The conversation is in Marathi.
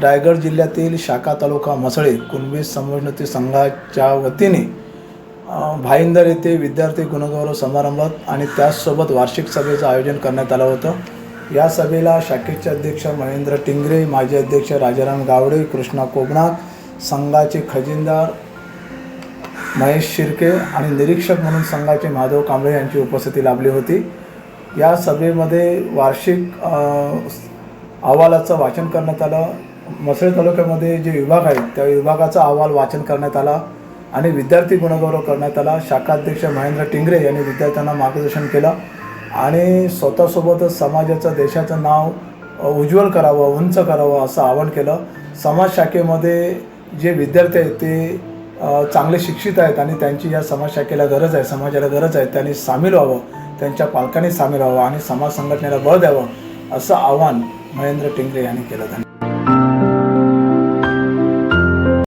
रायगड जिल्ह्यातील शाखा तालुका मसळे कुणबी समोन्नती संघाच्या वतीने भाईंदर येथे विद्यार्थी गुणगौरव समारंभात आणि त्याचसोबत वार्षिक सभेचं आयोजन करण्यात आलं होतं. या सभेला शाखेचे अध्यक्ष महेंद्र टिंगरे माजी अध्यक्ष राजाराम गावडे कृष्णा कोकणात संघाचे खजिनदार महेश शिर्के आणि निरीक्षक म्हणून संघाचे माधव कांबळे यांची उपस्थिती लाभली होती. या सभेमध्ये वार्षिक अहवालाचं वाचन करण्यात आलं. मसळे तालुक्यामध्ये जे विभाग आहेत त्या विभागाचा अहवाल वाचन करण्यात आला आणि विद्यार्थी गुणगौरव करण्यात आला. शाखाध्यक्ष महेंद्र टिंगरे यांनी विद्यार्थ्यांना मार्गदर्शन केलं आणि स्वतःसोबतच समाजाचं देशाचं नाव उज्ज्वल करावं उंच करावं असं आवाहन केलं. समाज शाखेमध्ये जे विद्यार्थी आहेत ते चांगले शिक्षित आहेत आणि त्यांची या समाज शाखेला गरज आहे समाजाला गरज आहे त्यांनी सामील व्हावं त्यांच्या पालकांनी सामील व्हावं आणि समाज संघटनेला बळ द्यावं असं आवाहन महेंद्र टिंगरे यांनी केलं. धन्यवाद.